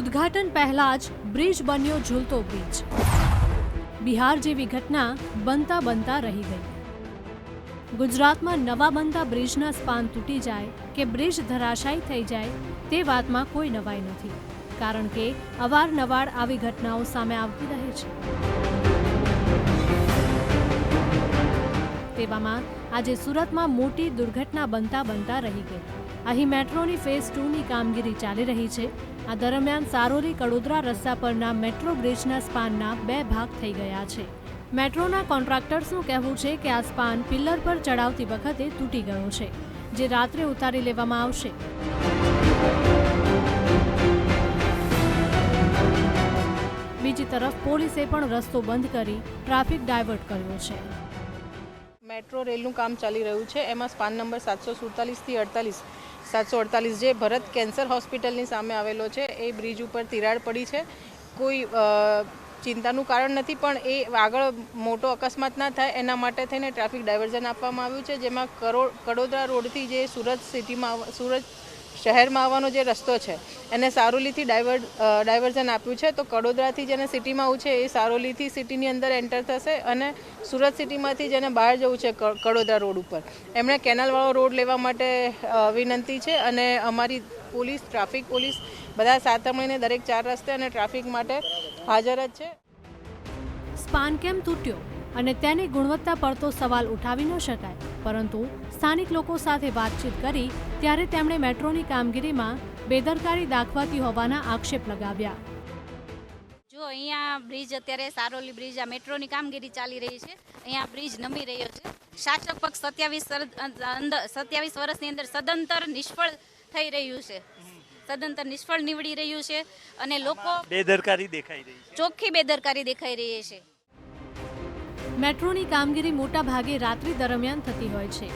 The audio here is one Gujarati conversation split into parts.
ઉદ્ઘાટન પહેલા જ બ્રિજ બન્યો ઝૂલતો બ્રિજ. બિહાર જેવી ઘટના બનતા બનતા રહી ગઈ. ગુજરાતમાં નવા બનતા બ્રિજના સ્પાન તૂટી જાય કે બ્રિજ ધરાશાયી થઈ જાય તે વાતમાં કોઈ નવાઈ નથી, કારણ કે અવારનવાર આવી ઘટનાઓ સામે આવતી રહે છે. તેવામાં આજે સુરતમાં મોટી દુર્ઘટના બનતા બનતા રહી ગઈ. અહીં મેટ્રોની ફેઝ ટુની કામગીરી ચાલી રહી છે. આ દરમિયાન સારોલી કડોદરા રસ્તા પરના મેટ્રો બ્રિજના સ્પાનના બે ભાગ થઈ ગયા છે. મેટ્રોના કોન્ટ્રાક્ટર્સનું કહેવું છે કે આ સ્પાન પિલ્લર પર ચડાવતી વખતે તૂટી ગયો છે, જે રાત્રે ઉતારી લેવામાં આવશે. બીજી તરફ પોલીસે પણ રસ્તો બંધ કરી ટ્રાફિક ડાયવર્ટ કર્યો છે. મેટ્રો રેલનું કામ ચાલી રહ્યું છે. એમાં સ્પાન નંબર સાતસો સુડતાલીસથી અડતાલીસ, સાતસો અડતાલીસ જે ભરત કેન્સર હોસ્પિટલની સામે આવેલો છે, એ બ્રિજ ઉપર તિરાડ પડી છે. કોઈ ચિંતાનું કારણ નથી, પણ એ આગળ મોટો અકસ્માત ના થાય, એના માટે થઈને ટ્રાફિક ડાયવર્ઝન આપવામાં આવ્યું છે, જેમાં કરોડ, કડોદરા રોડથી જે સુરત સિટીમાં, સુરત શહેરમાં આવવાનો જે રસ્તો છે, એને સારોલીથી ડાયવર ડાયવર્ઝન આપ્યું છે, તો કડોદરાથી જેને સિટીમાં આવું છે, એ સારોલીથી સિટીની અંદર એન્ટર થશે અને સુરત સિટીમાંથી જેને બહાર જવું છે કડોદરા રોડ ઉપર. એમણે કેનાલવાળો રોડ લેવા માટે વિનંતી છે અને અમારી પોલીસ, ટ્રાફિક પોલીસ બધા સાથે મળીને દરેક ચાર રસ્તે અને ટ્રાફિક માટે હાજર જ છે. સ્પાન કેમ તૂટ્યો? અને તેની ગુણવત્તા પર તો સવાલ ઉઠાવી ન શકાય, પરંતુ સ્થાનિક લોકો સાથે વાતચીત કરી ત્યારે તેમણે મેટ્રોની કામગીરીમાં બેદરકારી દાખવાતી હોવાના આક્ષેપ લગાવ્યા. જો અહીંયા બ્રિજ અત્યારે સારોલી બ્રિજ આ મેટ્રોની કામગીરી ચાલી રહી છે. અહીંયા બ્રિજ નમી રહ્યો છે. શાસક પક્ષ સત્યાવીસ અંદર સત્યાવીસ વર્ષની અંદર સદંતર નિષ્ફળ થઈ રહ્યું છે. સદંતર નિષ્ફળ નીવડી રહ્યું છે અને લોકો બેદરકારી દેખાઈ રહી છે. ચોખ્ખી બેદરકારી દેખાઈ રહી છે. મેટ્રોની કામગીરી મોટા ભાગે રાત્રિ દરમિયાન થતી હોય છે.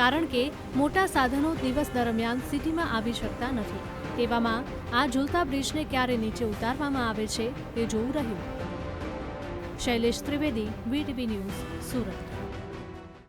કારણ કે મોટા સાધનો દિવસ દરમિયાન સિટીમાં આવી શકતા નથી. તેવામાં આ ઝૂલતા બ્રિજને ક્યારે નીચે ઉતારવામાં આવે છે તે જોવું રહ્યું. Shailesh Trivedi, VTV news, Surat.